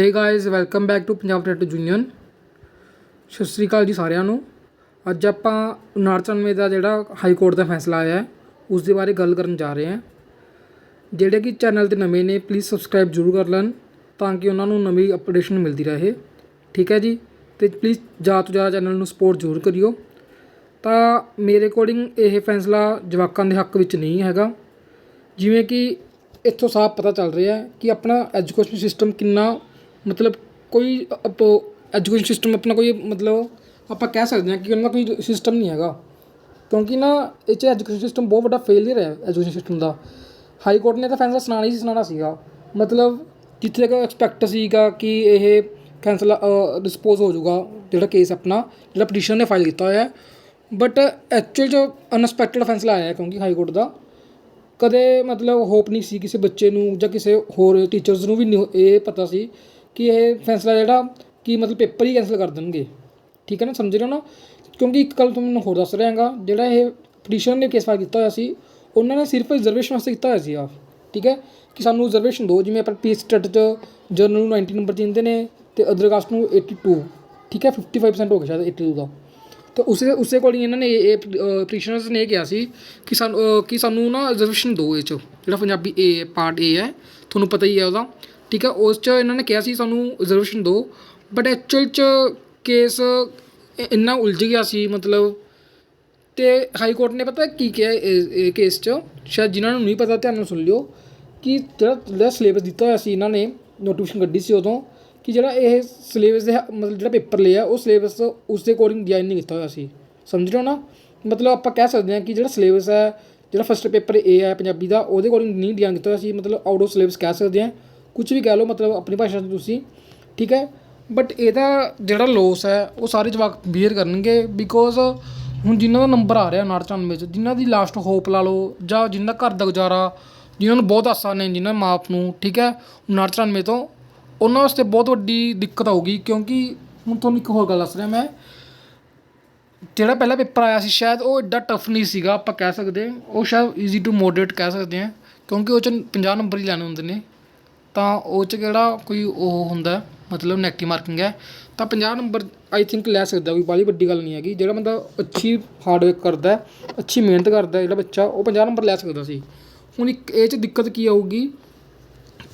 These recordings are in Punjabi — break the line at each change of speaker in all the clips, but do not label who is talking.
Hey guys welcome back to Punjab tattoo union ਸਤਿ ਸ਼੍ਰੀ ਅਕਾਲ ਜੀ ਸਾਰਿਆਂ ਨੂੰ। ਅੱਜ ਆਪਾਂ 99 ਦਾ ਜਿਹੜਾ ਹਾਈ ਕੋਰਟ ਦਾ ਫੈਸਲਾ ਆਇਆ ਹੈ, ਉਸ ਦੇ ਬਾਰੇ ਗੱਲ ਕਰਨ ਜਾ ਰਹੇ ਹਾਂ। ਜਿਹੜੇ ਕਿ ਚੈਨਲ ਤੇ ਨਵੇਂ ਨੇ ਪਲੀਜ਼ ਸਬਸਕ੍ਰਾਈਬ ਜ਼ਰੂਰ ਕਰ ਲੈਣ, ਤਾਂ ਕਿ ਉਹਨਾਂ ਨੂੰ ਨਵੀਂ ਅਪਡੇਸ਼ਨ ਮਿਲਦੀ ਰਹੇ। ਠੀਕ ਹੈ ਜੀ? ਤੇ ਪਲੀਜ਼ ਜ਼ਿਆਦਾ ਤੋਂ ਜ਼ਿਆਦਾ ਚੈਨਲ ਨੂੰ ਸਪੋਰਟ ਜ਼ਰੂਰ ਕਰਿਓ। ਤਾਂ ਮੇਰੇ ਅਕੋਰਡਿੰਗ ਇਹ ਫੈਸਲਾ ਜਵਾਕਾਂ ਦੇ ਹੱਕ ਵਿੱਚ ਨਹੀਂ ਹੈਗਾ। ਜਿਵੇਂ ਕਿ ਇੱਥੋਂ ਸਾਫ਼ ਪਤਾ ਚੱਲ ਰਿਹਾ ਹੈ ਕਿ ਆਪਣਾ ਐਜੂਕੇਸ਼ਨ ਸਿਸਟਮ ਕਿੰਨਾ ਮਤਲਬ ਕੋਈ ਐਜੂਕੇਸ਼ਨ ਸਿਸਟਮ ਆਪਣਾ ਕੋਈ ਮਤਲਬ ਆਪਾਂ ਕਹਿ ਸਕਦੇ ਹਾਂ ਕਿ ਉਹਨਾਂ ਦਾ ਕੋਈ ਸਿਸਟਮ ਨਹੀਂ ਹੈਗਾ। ਕਿਉਂਕਿ ਨਾ ਇਹ 'ਚ ਐਜੂਕੇਸ਼ਨ ਸਿਸਟਮ ਬਹੁਤ ਵੱਡਾ ਫੇਲਿਅਰ ਹੈ ਐਜੂਕੇਸ਼ਨ ਸਿਸਟਮ ਦਾ। ਹਾਈ ਕੋਰਟ ਨੇ ਤਾਂ ਫੈਸਲਾ ਸੁਣਾਉਣਾ ਹੀ ਸੁਣਾਉਣਾ ਸੀਗਾ। ਮਤਲਬ ਜਿੱਥੇ ਤੱਕ ਐਕਸਪੈਕਟ ਸੀਗਾ ਕਿ ਇਹ ਫੈਸਲਾ ਡਿਸਪੋਜ਼ ਹੋ ਜਾਊਗਾ ਜਿਹੜਾ ਕੇਸ ਆਪਣਾ, ਜਿਹੜਾ ਪਟੀਸ਼ਨ ਨੇ ਫਾਈਲ ਕੀਤਾ ਹੋਇਆ। ਹੈ ਬਟ ਐਕਚੁਅਲ ਜੋ ਅਨਐਕਸਪੈਕਟਡ ਫੈਸਲਾ ਆਇਆ ਕਿਉਂਕਿ ਹਾਈ ਕੋਰਟ ਦਾ। ਕਦੇ ਮਤਲਬ ਹੋਪ ਨਹੀਂ ਸੀ ਕਿਸੇ ਬੱਚੇ ਨੂੰ ਜਾਂ ਕਿਸੇ ਹੋਰ ਟੀਚਰਸ ਨੂੰ ਵੀ ਨਹੀਂ ਇਹ ਪਤਾ ਸੀ ਕਿ ਇਹ ਫੈਸਲਾ ਜਿਹੜਾ ਕਿ ਮਤਲਬ ਪੇਪਰ ਹੀ ਕੈਂਸਲ ਕਰ ਦੇਣਗੇ। ਠੀਕ ਹੈ ਨਾ? ਸਮਝ ਰਹੇ ਹੋ ਨਾ? ਕਿਉਂਕਿ ਇੱਕ ਗੱਲ ਤੁਹਾਨੂੰ ਹੋਰ ਦੱਸ ਰਿਹਾ ਹਾਂਗਾ ਜਿਹੜਾ ਇਹ ਪਟੀਸ਼ਨਰ ਨੇ ਕੇਸ ਫਾਈਲ ਕੀਤਾ ਹੋਇਆ ਸੀ, ਉਹਨਾਂ ਨੇ ਸਿਰਫ ਰਿਜ਼ਰਵੇਸ਼ਨ ਵਾਸਤੇ ਕੀਤਾ ਹੋਇਆ ਸੀ ਆ ਠੀਕ ਹੈ? ਕਿ ਸਾਨੂੰ ਰਿਜ਼ਰਵੇਸ਼ਨ ਦਿਓ ਜਿਵੇਂ ਆਪਾਂ ਪੀ ਸਟੱਡ 'ਚ ਜਰਨਲ ਨੂੰ 90 ਨੰਬਰ ਦਿੰਦੇ ਨੇ ਤੇ ਅਦਰ ਕਾਸਟ ਨੂੰ 82 ਠੀਕ ਹੈ? 55% ਹੋ ਗਿਆ ਸ਼ਾਇਦ 82 ਦਾ। ਤਾਂ ਉਸੇ ਉਸੇ ਅਕੋਰਡਿੰਗ ਇਹਨਾਂ ਨੇ ਇਹ ਪਟੀਸ਼ਨਰਸ ਨੇ ਇਹ ਕਿਹਾ ਸੀ ਕਿ ਸਾਨੂੰ ਕਿ ਸਾਨੂੰ ਨਾ ਰਿਜ਼ਰਵੇਸ਼ਨ ਦਿਓ ਇਹ 'ਚ, ਜਿਹੜਾ ਪੰਜਾਬੀ ਏ ਪਾਰਟ ਏ ਹੈ, ਤੁਹਾਨੂੰ ਪਤਾ ਹੀ ਹੈ ਉਹਦਾ। ਠੀਕ ਹੈ ਉਸ 'ਚ ਇਹਨਾਂ ਨੇ ਕਿਹਾ ਸੀ ਸਾਨੂੰ ਰਿਜ਼ਰਵੇਸ਼ਨ ਦਿਓ ਬਟ ਐਕਚੁਅਲ 'ਚ ਕੇਸ ਇੰਨਾ ਉਲਝ ਗਿਆ ਸੀ, ਮਤਲਬ ਅਤੇ ਹਾਈ ਕੋਰਟ ਨੇ ਪਤਾ ਕੀ ਕਿਹਾ ਇਹ ਇਹ ਕੇਸ 'ਚ? ਸ਼ਾਇਦ ਜਿਨ੍ਹਾਂ ਨੂੰ ਨਹੀਂ ਪਤਾ, ਧਿਆਨ ਨਾਲ ਸੁਣ ਲਿਓ, ਕਿ ਜਿਹੜਾ ਜਿਹੜਾ ਸਿਲੇਬਸ ਦਿੱਤਾ ਹੋਇਆ ਸੀ, ਇਹਨਾਂ ਨੇ ਨੋਟੀਫਿਕੇਸ਼ਨ ਕੱਢੀ ਸੀ ਉਦੋਂ, ਕਿ ਜਿਹੜਾ ਇਹ ਸਿਲੇਬਸ ਦੇ ਮਤਲਬ ਜਿਹੜਾ ਪੇਪਰ ਲਿਆ, ਉਹ ਸਿਲੇਬਸ ਉਸ ਦੇ ਅਕੋਰਡਿੰਗ ਡਿਜ਼ਾਈਨ ਨਹੀਂ ਕੀਤਾ ਹੋਇਆ ਸੀ। ਸਮਝ ਰਹੇ ਹੋ ਨਾ? ਮਤਲਬ ਆਪਾਂ ਕਹਿ ਸਕਦੇ ਹਾਂ ਕਿ ਜਿਹੜਾ ਸਿਲੇਬਸ ਹੈ, ਜਿਹੜਾ ਫਸਟ ਪੇਪਰ ਏ ਹੈ ਪੰਜਾਬੀ ਦਾ, ਉਹਦੇ ਅਕੋਰਡਿੰਗ ਨਹੀਂ ਡਿਜ਼ਾਈਨ ਕੀਤਾ ਹੋਇਆ ਸੀ, ਮਤਲਬ ਆਊਟ ਆਫ ਸਿਲੇਬਸ ਕਹਿ ਸਕਦੇ ਹਾਂ। ਕੁਝ ਵੀ ਕਹਿ ਲਓ, ਮਤਲਬ ਆਪਣੀ ਭਾਸ਼ਾ 'ਚ ਤੁਸੀਂ, ਠੀਕ ਹੈ? ਬਟ ਇਹਦਾ ਜਿਹੜਾ ਲੋਸ ਹੈ, ਉਹ ਸਾਰੇ ਜਵਾਕ ਬੀਅਰ ਕਰਨਗੇ ਬਿਕੋਜ਼ ਹੁਣ ਜਿਨ੍ਹਾਂ ਦਾ ਨੰਬਰ ਆ ਰਿਹਾ 994 ਚ, ਜਿਨ੍ਹਾਂ ਦੀ ਲਾਸਟ ਹੋਪ ਲਾ ਲਓ ਜਾਂ ਜਿਨ੍ਹਾਂ ਘਰ ਦਾ ਗੁਜ਼ਾਰਾ, ਜਿਨ੍ਹਾਂ ਨੂੰ ਬਹੁਤ ਆਸਾਂ ਨੇ ਜਿਨ੍ਹਾਂ ਦੇ ਮਾਪ ਨੂੰ, ਠੀਕ ਹੈ? 994 ਤੋਂ, ਉਹਨਾਂ ਵਾਸਤੇ ਬਹੁਤ ਵੱਡੀ ਦਿੱਕਤ ਆਊਗੀ ਕਿਉਂਕਿ ਹੁਣ ਤੁਹਾਨੂੰ ਇੱਕ ਹੋਰ ਗੱਲ ਦੱਸ ਰਿਹਾ ਮੈਂ। ਜਿਹੜਾ ਪਹਿਲਾ ਪੇਪਰ ਆਇਆ ਸੀ, ਸ਼ਾਇਦ ਉਹ ਐਡਾ ਟਫ ਨਹੀਂ ਸੀਗਾ, ਆਪਾਂ ਕਹਿ ਸਕਦੇ, ਉਹ ਸ਼ਾਇਦ ਈਜ਼ੀ ਟੂ ਮੋਡਰੇਟ ਕਹਿ ਸਕਦੇ ਹਾਂ, ਕਿਉਂਕਿ ਉਹ 'ਚ 50 ਨੰਬਰ ਹੀ ਲੈਣੇ ਹੁੰਦੇ ਨੇ। ਤਾਂ ਉਹ 'ਚ ਕਿਹੜਾ ਕੋਈ ਉਹ ਹੁੰਦਾ, ਮਤਲਬ ਨੈਗੇਟਿਵ ਮਾਰਕਿੰਗ ਹੈ। ਤਾਂ 50 ਨੰਬਰ ਆਈ ਥਿੰਕ ਲੈ ਸਕਦਾ ਕੋਈ ਬਾਲੀ ਵੱਡੀ ਗੱਲ ਨਹੀਂ ਹੈਗੀ। ਜਿਹੜਾ ਬੰਦਾ ਅੱਛੀ ਹਾਰਡਵਰਕ ਕਰਦਾ ਅੱਛੀ ਮਿਹਨਤ ਕਰਦਾ ਜਿਹੜਾ ਬੱਚਾ, ਉਹ 50 ਨੰਬਰ ਲੈ ਸਕਦਾ ਸੀ। ਹੁਣ ਇੱਕ ਇਹ 'ਚ ਦਿੱਕਤ ਕੀ ਆਊਗੀ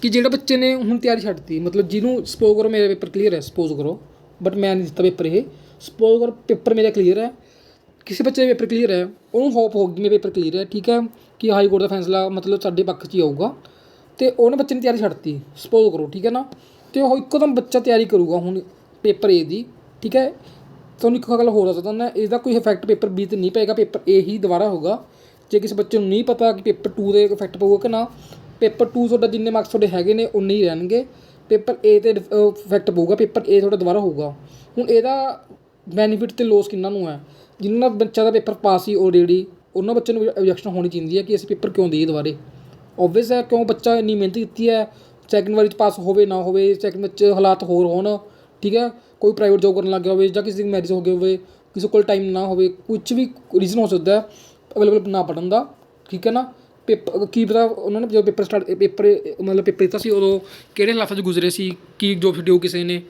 ਕਿ ਜਿਹੜੇ ਬੱਚੇ ਨੇ ਹੁਣ ਤਿਆਰੀ ਛੱਡਤੀ ਮਤਲਬ ਜਿਹਨੂੰ ਸਪੋਜ਼ ਕਰੋ ਮੇਰਾ ਪੇਪਰ ਕਲੀਅਰ ਹੈ ਸਪੋਜ਼ ਕਰੋ ਬਟ ਮੈਂ ਨਹੀਂ ਦਿੱਤਾ ਪੇਪਰ ਇਹ। ਸਪੋਜ਼ ਕਰੋ ਪੇਪਰ ਮੇਰਾ ਕਲੀਅਰ ਹੈ, ਕਿਸੇ ਬੱਚੇ ਦਾ ਪੇਪਰ ਕਲੀਅਰ ਹੈ, ਉਹਨੂੰ ਹੋਪ ਹੋਊਗੀ ਮੇਰਾ ਪੇਪਰ ਕਲੀਅਰ ਹੈ, ਠੀਕ ਹੈ, ਕਿ ਹਾਈ ਕੋਰਟ ਦਾ ਫੈਸਲਾ ਮਤਲਬ ਸਾਡੇ ਪੱਖ 'ਚ ਹੀ ਆਊਗਾ। ਅਤੇ ਉਹਨੇ ਬੱਚੇ ਨੇ ਤਿਆਰੀ ਛੱਡਤੀ ਸਪੋਜ਼ ਕਰੋ, ਠੀਕ ਹੈ ਨਾ? ਅਤੇ ਉਹ ਇੱਕੋਦਮ ਬੱਚਾ ਤਿਆਰੀ ਕਰੂਗਾ ਹੁਣ ਪੇਪਰ ਏ ਦੀ, ਠੀਕ ਹੈ? ਤੁਹਾਨੂੰ ਇੱਕ ਗੱਲ ਹੋਰ ਦੱਸ ਦਿੰਦਾ ਇਹਦਾ ਕੋਈ ਇਫੈਕਟ ਪੇਪਰ ਬੀ ਤੇ ਨਹੀਂ ਪਏਗਾ, ਪੇਪਰ ਏ ਹੀ ਦੁਬਾਰਾ ਹੋਊਗਾ। ਜੇ ਕਿਸੇ ਬੱਚੇ ਨੂੰ ਨਹੀਂ ਪਤਾ ਕਿ ਪੇਪਰ 2 ਦੇ ਇਫੈਕਟ ਪਊਗਾ ਕਿ ਨਾ, ਪੇਪਰ 2 ਤੁਹਾਡਾ ਜਿੰਨੇ ਮਾਰਕਸ ਤੁਹਾਡੇ ਹੈਗੇ ਨੇ, ਉਨੇ ਹੀ ਰਹਿਣਗੇ। ਪੇਪਰ ਏ ਤੇ ਇਫੈਕਟ ਪਊਗਾ, ਪੇਪਰ ਏ ਤੁਹਾਡਾ ਦੁਬਾਰਾ ਹੋਊਗਾ। ਹੁਣ ਇਹਦਾ ਬੈਨੀਫਿਟ ਤੇ ਲੋਸ ਕਿੰਨਾ ਨੂੰ ਹੈ? ਜਿਨ੍ਹਾਂ ਬੱਚਾ ਦਾ ਪੇਪਰ ਪਾਸ ਹੀ ਆਲਰੇਡੀ ਉਹਨਾਂ ਬੱਚਿਆਂ ਨੂੰ ਆਬਜੈਕਸ਼ਨ ਹੋਣੀ ਚਾਹੀਦੀ ਹੈ ਕਿ ਅਸੀਂ ਪੇਪਰ ਕਿਉਂ ਦਈਏ ਦੁਬਾਰੇ? ਓਬਵੀਅਸ ਹੈ ਕਿਉਂ ਬੱਚਾ ਇੰਨੀ ਮਿਹਨਤ ਕੀਤੀ ਹੈ ਸੈਕਿੰਡ ਵਾਰੀ ਚ ਪਾਸ ਹੋਵੇ ਨਾ ਹੋਵੇ ਸੈਕਿੰਡ ਵਿੱਚ ਹਾਲਾਤ ਹੋਰ ਹੋਣ, ਠੀਕ ਹੈ, ਕੋਈ ਪ੍ਰਾਈਵੇਟ ਜੋਬ ਕਰਨ ਲੱਗ ਗਿਆ ਹੋਵੇ ਜਾਂ ਕਿਸੇ ਦੀ ਮੈਰਿਜ ਹੋ ਗਈ ਹੋਵੇ, ਕਿਸੇ ਕੋਲ ਟਾਈਮ ਨਾ ਹੋਵੇ ਕੁਝ ਵੀ ਰੀਜ਼ਨ ਹੋ ਸਕਦਾ ਹੈ ਅਵੇਲੇਬਲ ਨਾ ਪੜਨ ਦਾ, ਠੀਕ ਹੈ ਨਾ? ਪੇਪਰ ਕੀ ਪਤਾ ਉਹਨਾਂ ਨੇ ਜਦੋਂ ਪੇਪਰ ਸਟਾਰਟ ਪੇਪਰ ਮਤਲਬ ਪੇਪਰ ਦਿੱਤਾ ਸੀ ਉਦੋਂ, ਕਿਹੜੇ ਹਾਲਾਤਾਂ 'ਚ ਗੁਜ਼ਰੇ ਸੀ, ਕੀ ਜੋਬ ਵੀਡੀਓ ਕਿਸੇ ਨੇ,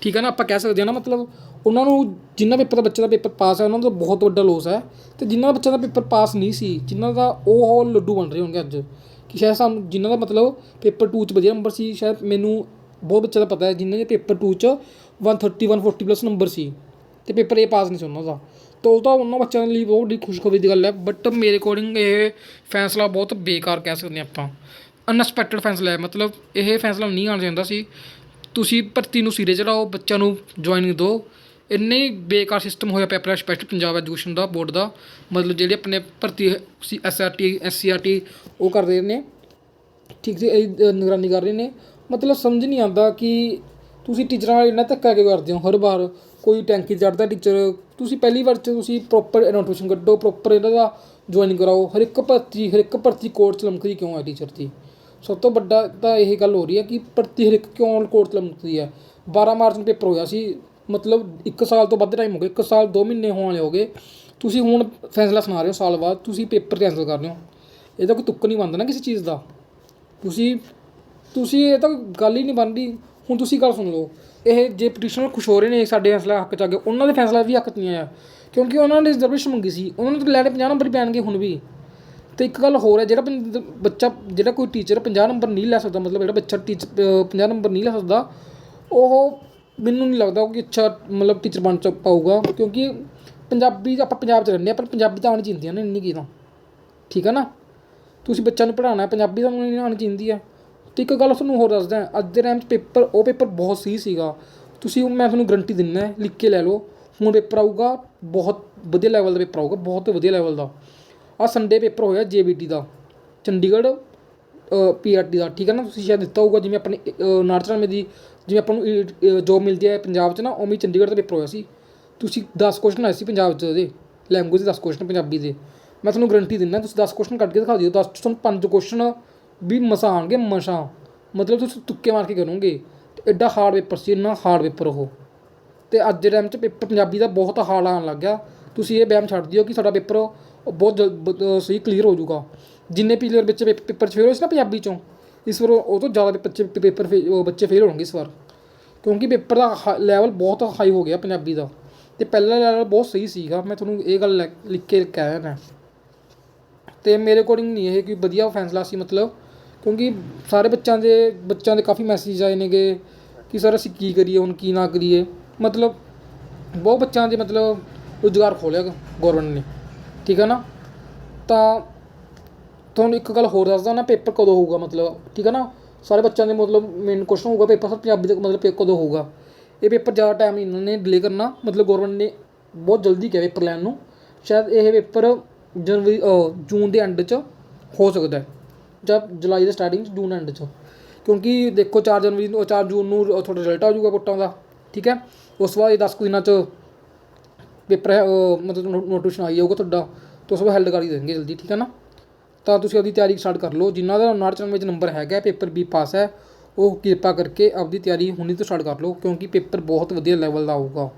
ਠੀਕ ਹੈ ਨਾ? ਆਪਾਂ ਕਹਿ ਸਕਦੇ ਹਾਂ ਨਾ, ਮਤਲਬ ਉਹਨਾਂ ਨੂੰ ਜਿੰਨਾ ਪੇਪਰ ਦਾ ਬੱਚੇ ਦਾ ਪੇਪਰ ਪਾਸ ਹੈ, ਉਹਨਾਂ ਦਾ ਬਹੁਤ ਵੱਡਾ ਲੋਸ ਹੈ, ਤੇ ਜਿਨ੍ਹਾਂ ਦਾ ਦਾ ਪੇਪਰ ਪਾਸ ਨਹੀਂ ਸੀ ਜਿਨ੍ਹਾਂ ਦਾ ਉਹ ਲੱਡੂ ਬਣ ਰਹੇ ਹੋਣਗੇ ਅੱਜ ਕਿ ਸ਼ਾਇਦ ਸਾਨੂੰ ਜਿਨ੍ਹਾਂ ਦਾ ਮਤਲਬ ਪੇਪਰ 2 ਚ ਵਧੀਆ ਨੰਬਰ ਸੀ, ਸ਼ਾਇਦ ਮੈਨੂੰ ਬਹੁਤ ਬੱਚਿਆਂ ਦਾ ਪਤਾ ਹੈ, ਜਿਨ੍ਹਾਂ ਦੇ ਪੇਪਰ 2 ਚ 130 140 ਪਲੱਸ ਨੰਬਰ ਸੀ ਅਤੇ ਪੇਪਰ ਇਹ ਪਾਸ ਨਹੀਂ ਸੀ ਉਹਨਾਂ ਦਾ। ਤਾਂ ਉਹ ਤਾਂ ਉਹਨਾਂ ਬੱਚਿਆਂ ਲਈ ਬਹੁਤ ਹੀ ਖੁਸ਼ਖਬਰੀ ਦੀ ਗੱਲ ਹੈ ਬਟ ਮੇਰੇ ਅਕੋਰਡਿੰਗ ਇਹ ਫੈਸਲਾ ਬਹੁਤ ਬੇਕਾਰ ਕਹਿ ਸਕਦੇ ਹਾਂ ਆਪਾਂ। ਅਨਐਕਸਪੈਕਟਡ ਫੈਸਲਾ ਹੈ, ਮਤਲਬ ਇਹ ਫੈਸਲਾ ਨਹੀਂ ਆਉਣਾ ਚਾਹੀਦਾ ਸੀ। ਤੁਸੀਂ ਭਰਤੀ ਨੂੰ ਸਿਰੇ ਚੜਾਓ ਬੱਚਿਆਂ ਨੂੰ ਜੁਆਇਨਿੰਗ ਦਿਓ ਇੰਨੇ ਹੀ ਬੇਕਾਰ ਸਿਸਟਮ ਹੋਇਆ ਪਿਆ ਆਪਣਾ ਸਪੈਸ਼ਲ ਪੰਜਾਬ ਐਜੂਕੇਸ਼ਨ ਦਾ ਬੋਰਡ ਦਾ। ਮਤਲਬ ਜਿਹੜੇ ਆਪਣੇ ਭਰਤੀ S R T S C R T ਉਹ ਕਰ ਰਹੇ ਨੇ। ਠੀਕ ਸੀ, ਇਹ ਨਿਗਰਾਨੀ ਕਰ ਰਹੇ ਨੇ। ਮਤਲਬ ਸਮਝ ਨਹੀਂ ਆਉਂਦਾ ਕਿ ਤੁਸੀਂ ਟੀਚਰਾਂ ਨਾਲ ਇੰਨਾ ਧੱਕਾ ਕਿਉਂ ਕਰਦੇ ਹੋ? ਹਰ ਵਾਰ ਕੋਈ ਟੈਂਕੀ ਚੜਦਾ ਟੀਚਰ ਤੁਸੀਂ ਪਹਿਲੀ ਵਾਰ ਚ ਤੁਸੀਂ ਪ੍ਰੋਪਰ ਨੋਟੀਫਿਕੇਸ਼ਨ ਕੱਢੋ ਪ੍ਰੋਪਰ ਇਹਨਾਂ ਦਾ ਜੁਆਇਨਿੰਗ ਕਰਾਓ। ਹਰ ਇੱਕ ਭਰਤੀ, ਹਰ ਇੱਕ ਭਰਤੀ ਕੋਰਟ ਚ ਲਮਕਦੀ ਕਿਉਂ ਹੈ ਟੀਚਰ ਦੀ? ਸਭ ਤੋਂ ਵੱਡਾ ਤਾਂ ਇਹ ਗੱਲ ਹੋ ਰਹੀ ਹੈ ਕਿ ਭਰਤੀ ਹਰ ਇੱਕ ਕਿਉਂ ਕੋਰਟ ਚ ਲਮਕਦੀ ਹੈ? 12 ਮਾਰਚ ਨੂੰ ਪੇਪਰ ਹੋਇਆ ਸੀ। ਮਤਲਬ 1 ਸਾਲ ਤੋਂ ਵੱਧ ਟਾਈਮ ਹੋ ਗਿਆ 1 ਸਾਲ 2 ਮਹੀਨੇ ਹੋਣ ਵਾਲੇ ਹੋ ਗਏ। ਤੁਸੀਂ ਹੁਣ ਫੈਸਲਾ ਸੁਣਾ ਰਹੇ ਹੋ ਸਾਲ ਬਾਅਦ, ਤੁਸੀਂ ਪੇਪਰ ਕੈਂਸਲ ਕਰ ਰਹੇ ਹੋ। ਇਹਦਾ ਕੋਈ ਤੁੱਕ ਨਹੀਂ ਬਣਦਾ ਨਾ ਕਿਸੇ ਚੀਜ਼ ਦਾ। ਤੁਸੀਂ ਤੁਸੀਂ ਇਹ ਤਾਂ ਗੱਲ ਹੀ ਨਹੀਂ ਬਣਦੀ। ਹੁਣ ਤੁਸੀਂ ਗੱਲ ਸੁਣ ਲਓ, ਇਹ ਜੇ ਪਟੀਸ਼ਨਰ ਖੁਸ਼ ਹੋ ਰਹੇ ਨੇ ਸਾਡੇ ਫੈਸਲਾ ਹੱਕ ਚ ਆ ਗਏ ਉਹਨਾਂ ਦੇ ਫੈਸਲਾ ਵੀ ਹੱਕ ਨਹੀਂ ਆਇਆ। ਕਿਉਂਕਿ ਉਹਨਾਂ ਨੇ ਰਿਜ਼ਰਵੇਸ਼ਨ ਮੰਗੀ ਸੀ, ਉਹਨਾਂ ਨੂੰ ਤਾਂ ਲੈਣੇ 50 ਨੰਬਰ ਹੀ ਪੈਣਗੇ ਹੁਣ ਵੀ। ਤੇ ਇੱਕ ਗੱਲ ਹੋਰ ਹੈ, ਜਿਹੜਾ ਬੰਦ- ਬੱਚਾ, ਜਿਹੜਾ ਕੋਈ ਟੀਚਰ 50 ਨੰਬਰ ਨਹੀਂ ਲੈ ਸਕਦਾ, ਮਤਲਬ ਜਿਹੜਾ ਬੱਚਾ ਟੀਚਰ 50 ਨੰਬਰ ਨਹੀਂ ਲੈ ਸਕਦਾ, ਉਹ ਮੈਨੂੰ ਨਹੀਂ ਲੱਗਦਾ ਕਿ ਅੱਛਾ ਮਤਲਬ ਟੀਚਰ ਬਣ ਚ ਪਾਊਗਾ, ਕਿਉਂਕਿ ਪੰਜਾਬੀ ਆਪਾਂ ਪੰਜਾਬ 'ਚ ਰਹਿੰਦੇ ਹਾਂ, ਪਰ ਪੰਜਾਬੀ ਤਾਂ ਆਉਣੀ ਚਾਹੀਦੀ ਆ ਨਾ ਇੰਨੀ ਕੀ ਤਾਂ। ਠੀਕ ਹੈ ਨਾ? ਤੁਸੀਂ ਬੱਚਿਆਂ ਨੂੰ ਪੜ੍ਹਾਉਣਾ ਪੰਜਾਬੀ ਤਾਂ ਨਹੀਂ ਆਉਣੀ ਚਾਹੀਦੀ ਆ। ਅਤੇ ਇੱਕ ਗੱਲ ਤੁਹਾਨੂੰ ਹੋਰ ਦੱਸਦਾ ਅੱਜ ਦੇ ਟਾਈਮ 'ਚ ਪੇਪਰ, ਉਹ ਪੇਪਰ ਬਹੁਤ ਸਹੀ ਸੀਗਾ। ਤੁਸੀਂ ਮੈਂ ਤੁਹਾਨੂੰ ਗਰੰਟੀ ਦਿੰਦਾ ਲਿਖ ਕੇ ਲੈ ਲਓ। ਹੁਣ ਪੇਪਰ ਆਊਗਾ, ਬਹੁਤ ਵਧੀਆ ਲੈਵਲ ਦਾ ਪੇਪਰ ਆਊਗਾ, ਬਹੁਤ ਵਧੀਆ ਲੈਵਲ ਦਾ। ਆ ਸੰਡੇ ਪੇਪਰ ਹੋਇਆ ਜੇਬੀਟੀ ਦਾ। ਚੰਡੀਗੜ੍ਹ ਪੀਆਰਟੀ ਦਾ, ਠੀਕ ਹੈ ਨਾ? ਤੁਸੀਂ ਸ਼ਾਇਦ ਦਿੱਤਾ ਹੋਊਗਾ, ਜਿਵੇਂ ਆਪਣੇ ਨਾਰਥਰਨ ਦੀ, ਜਿਵੇਂ ਆਪਾਂ ਨੂੰ ਜੋਬ ਮਿਲਦੀ ਹੈ ਪੰਜਾਬ 'ਚ ਨਾ, ਉਵੇਂ ਹੀ ਚੰਡੀਗੜ੍ਹ ਦਾ ਪੇਪਰ ਹੋਇਆ ਸੀ। ਤੁਸੀਂ 10 ਕੁਐਸਚਨ ਆਏ ਸੀ ਪੰਜਾਬ 'ਚ ਉਹਦੇ ਲੈਂਗੁਏਜ ਦੇ 10 ਕੁਐਸਚਨ ਪੰਜਾਬੀ ਦੇ। ਮੈਂ ਤੁਹਾਨੂੰ ਗਰੰਟੀ ਦਿੰਦਾ, ਤੁਸੀਂ 10 ਕੁਐਸਚਨ ਕੱਢ ਕੇ ਦਿਖਾ ਦਿਓ। 10 'ਚ ਤੁਹਾਨੂੰ ਪੰਜ ਕੁਐਸਚਨ ਵੀ ਮਸਾ ਆਉਣਗੇ, ਮਸਾਂ। ਮਤਲਬ ਤੁਸੀਂ ਤੁੱਕੇ ਮਾਰ ਕੇ ਕਰੋਗੇ। ਤੇ ਐਡਾ ਹਾਰਡ ਪੇਪਰ ਸੀ, ਇੰਨਾ ਹਾਰਡ ਪੇਪਰ ਉਹ। ਤੇ ਅੱਜ ਦੇ ਟਾਈਮ 'ਚ ਪੇਪਰ ਪੰਜਾਬੀ ਦਾ ਬਹੁਤ ਹਾਰਡ ਆਉਣ ਲੱਗ ਗਿਆ। ਤੁਸੀਂ ਇਹ ਵਹਿਮ ਛੱਡ ਦਿਓ ਕਿ ਸਾਡਾ ਪੇਪਰ ਉਹ ਬਹੁਤ ਜਲ- ਸਹੀ ਕਲੀਅਰ ਹੋ ਜਾਊਗਾ। ਜਿੰਨੇ ਪਿਛਲੇ ਬੱਚੇ ਪੇ- ਪੇਪਰ 'ਚ ਫੇਲ ਹੋਏ ਸੀ ਨਾ ਪੰਜਾਬੀ 'ਚੋਂ, ਇਸ ਵਾਰ ਉਹ ਤੋਂ ਜ਼ਿਆਦਾ ਬੱਚੇ, ਪੇਪਰ ਫੇ- ਬੱਚੇ ਫੇਲ ਹੋਣਗੇ ਇਸ ਵਾਰ। ਕਿਉਂਕਿ ਪੇਪਰ ਦਾ ਲੈਵਲ ਬਹੁਤ ਹਾਈ ਹੋ ਗਿਆ ਪੰਜਾਬੀ ਦਾ। ਤੇ ਪਹਿਲਾ ਲੈਵਲ ਬਹੁਤ ਸਹੀ ਸੀਗਾ। ਮੈਂ ਤੁਹਾਨੂੰ ਇਹ ਗੱਲ ਲੈ- ਲਿਖ ਕੇ ਕਹਿ ਰਿਹਾ ਤੇ ਮੇਰੇ ਅਕੋਰਡਿੰਗ ਨਹੀਂ ਇਹ ਕੋਈ ਵਧੀਆ ਫੈਸਲਾ ਸੀ ਮਤਲਬ। ਕਿਉਂਕਿ ਸਾਰੇ ਬੱਚਿਆਂ ਦੇ ਬੱਚਿਆਂ ਦੇ ਕਾਫੀ ਮੈਸੇਜ ਆਏ ਨੇਗੇ ਕਿ ਸਰ ਅਸੀਂ ਕੀ ਕਰੀਏ, ਹੁਣ ਕੀ ਨਾ ਕਰੀਏ। ਮਤਲਬ ਬਹੁਤ ਬੱਚਿਆਂ ਦੇ ਮਤਲਬ ਰੁਜ਼ਗਾਰ ਖੋਲਿਆ ਗਵਰਨਮੈਂਟ ਨੇ। ਠੀਕ ਹੈ ਨਾ? ਤਾਂ ਤੁਹਾਨੂੰ ਇੱਕ ਗੱਲ ਹੋਰ ਦੱਸਦਾ ਨਾ ਪੇਪਰ ਕਦੋਂ ਹੋਊਗਾ ਮਤਲਬ, ਠੀਕ ਹੈ ਨਾ? ਸਾਰੇ ਬੱਚਿਆਂ ਦੇ ਮਤਲਬ ਮੇਨ ਕੁਐਸਚਨ ਹੋਊਗਾ ਪੇਪਰ ਸਰ ਪੰਜਾਬੀ ਦਾ ਮਤਲਬ ਪੇ ਕਦੋਂ ਹੋਊਗਾ? ਇਹ ਪੇਪਰ ਜ਼ਿਆਦਾ ਟਾਈਮ ਨਹੀਂ ਇਹਨਾਂ ਨੇ ਡਿਲੇ ਕਰਨਾ, ਮਤਲਬ ਗਵਰਨਮੈਂਟ ਨੇ ਬਹੁਤ ਜਲਦੀ ਕਿਹਾ ਪੇਪਰ ਲੈਣ ਨੂੰ। ਸ਼ਾਇਦ ਇਹ ਪੇਪਰ ਜਨਵਰੀ ਜੂਨ ਦੇ ਐਂਡ 'ਚ ਹੋ ਸਕਦਾ ਹੈ, ਜਾਂ ਜੁਲਾਈ ਦੇ ਸਟਾਰਟਿੰਗ 'ਚ, ਜੂਨ ਐਂਡ 'ਚ। ਕਿਉਂਕਿ ਦੇਖੋ 4 ਜਨਵਰੀ ਨੂੰ 4 ਜੂਨ ਨੂੰ ਤੁਹਾਡਾ ਰਿਜ਼ਲਟ ਆ ਜਾਊਗਾ ਵੋਟਾਂ ਦਾ, ਠੀਕ ਹੈ? ਉਸ ਤੋਂ ਬਾਅਦ ਇਹ 10 ਕੁ ਦਿਨਾਂ 'ਚ ਪੇਪਰ ਹੈ, ਉਹ ਮਤਲਬ ਨੋਟੀਫਿਕੇਸ਼ਨ ਆਈ ਜਾਊਗਾ ਤੁਹਾਡਾ, ਤਾਂ ਉਸ ਤੋਂ ਹੈਲਡ ਕਰ ਹੀ ਦੇਣਗੇ ਜਲਦੀ, ਠੀਕ ਹੈ ਨਾ? ਤਾਂ ਤੁਸੀਂ ਆਪਦੀ ਤਿਆਰੀ ਸਟਾਰਟ ਕਰ ਲਓ। ਜਿਨ੍ਹਾਂ ਦਾ 99 ਵਿੱਚ ਨੰਬਰ ਹੈਗਾ, ਪੇਪਰ ਬੀ ਪਾਸ ਹੈ, ਉਹ ਕਿਰਪਾ ਕਰਕੇ ਆਪਦੀ ਤਿਆਰੀ ਹੁਣੀ ਤੋਂ ਸਟਾਰਟ ਕਰ ਲਓ, ਕਿਉਂਕਿ ਪੇਪਰ ਬਹੁਤ ਵਧੀਆ ਲੈਵਲ ਦਾ ਆਊਗਾ।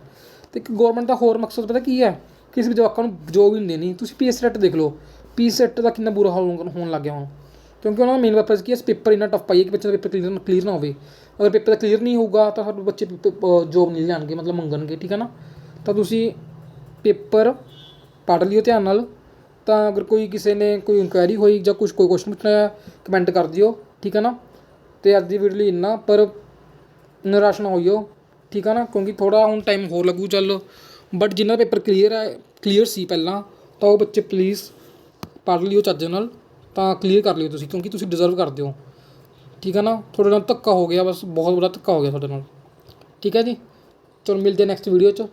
ਤੇ ਇੱਕ ਗਵਰਨਮੈਂਟ ਦਾ ਹੋਰ ਮਕਸਦ ਪਤਾ ਕੀ ਹੈ? ਕਿਸੇ ਵੀ ਜਵਾਕਾਂ ਨੂੰ ਜੋਬ ਹੀ ਨਹੀਂ ਦੇਣੀ। ਤੁਸੀਂ ਪੀ ਸੈਟ ਦੇਖ ਲਓ। ਪੀ ਸੈਟ ਦਾ ਕਿੰਨਾ ਬੁਰਾ ਹਾਲ ਹੋਣ ਹੋਣ ਲੱਗ ਗਿਆ ਹੁਣ। ਕਿਉਂਕਿ ਉਹਨਾਂ ਦਾ ਮੇਨ ਪਰਪਸ ਕੀ ਹੈ? ਪੇਪਰ ਇੰਨਾ ਟਫ ਪਾਈਏ ਕਿ ਬੱਚੇ ਦਾ ਪੇਪਰ ਕਲੀਅਰ ਕਲੀਅਰ ਨਾ ਹੋਵੇ। ਅਗਰ ਪੇਪਰ ਦਾ ਕਲੀਅਰ ਨਹੀਂ ਹੋਊਗਾ, ਤਾਂ ਸਾਡੇ ਬੱਚੇ ਜੋਬ ਨਹੀਂ ਲੈਣਗੇ, ਮਤਲਬ ਮੰਗਣਗੇ, ਠੀਕ ਹੈ ਨਾ? ਤਾਂ ਤੁਸੀਂ ਪੇਪਰ ਪੜ੍ਹ ਲਿਓ ਧਿਆਨ ਨਾਲ, ਤਾਂ ਅਗਰ ਕੋਈ ਕਿਸੇ ਨੇ ਕੋਈ ਇਨਕੁਆਇਰੀ ਹੋਈ ਜਾਂ ਕੁਛ, ਕੋਈ ਕੁਸ਼ਚਨ ਪੁੱਛਣਾ ਹੈ ਕਮੈਂਟ ਕਰ ਦਿਓ, ਠੀਕ ਹੈ ਨਾ? ਅਤੇ ਅੱਜ ਦੀ ਵੀਡੀਓ ਲਈ ਇੰਨਾ, ਪਰ ਨਿਰਾਸ਼ ਨਾ ਹੋਈਓ ਠੀਕ ਹੈ ਨਾ? ਕਿਉਂਕਿ ਥੋੜ੍ਹਾ ਹੁਣ ਟਾਈਮ ਹੋਰ ਲੱਗੂ ਚੱਲ ਬਟ ਜਿੰਨਾ ਪੇਪਰ ਕਲੀਅਰ ਹੈ ਕਲੀਅਰ ਸੀ ਪਹਿਲਾਂ, ਤਾਂ ਉਹ ਬੱਚੇ ਪਲੀਜ਼ ਪੜ੍ਹ ਲਿਓ ਚੱਜ ਨਾਲ, ਤਾਂ ਕਲੀਅਰ ਕਰ ਲਿਓ ਤੁਸੀਂ, ਕਿਉਂਕਿ ਤੁਸੀਂ ਡਿਜ਼ਰਵ ਕਰਦੇ ਹੋ, ਠੀਕ ਹੈ ਨਾ? ਤੁਹਾਡੇ ਨਾਲ ਧੱਕਾ ਹੋ ਗਿਆ, ਬਸ ਬਹੁਤ ਬੜਾ ਧੱਕਾ ਹੋ ਗਿਆ ਤੁਹਾਡੇ ਨਾਲ, ਠੀਕ ਹੈ ਜੀ? ਚਲੋ ਮਿਲਦੇ ਨੈਕਸਟ ਵੀਡੀਓ 'ਚ,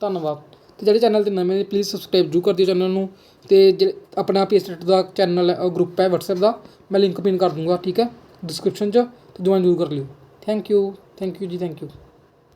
ਧੰਨਵਾਦ। ਤੇ ਜਿਹੜੇ ਚੈਨਲ ਤੇ ਨਵੇਂ ਨੇ ਪਲੀਜ਼ ਸਬਸਕ੍ਰਾਈਬ ਜ਼ਰੂਰ ਕਰ ਦਿਓ ਚੈਨਲ ਨੂੰ ਤੇ ਜਿਹੜੇ ਆਪਣਾ ਪੀਐਸਟੇਟ ਦਾ ਚੈਨਲ ਹੈ ਗਰੁੱਪ ਹੈ WhatsApp ਦਾ, ਮੈਂ ਲਿੰਕ ਪਿਨ ਕਰ ਦੂੰਗਾ, ਠੀਕ ਹੈ? ਡਿਸਕ੍ਰਿਪਸ਼ਨ 'ਚ, ਤੇ ਜੁਆਇਨ ਜ਼ਰੂਰ ਕਰ ਲਿਓ। Thank you thank you ji thank you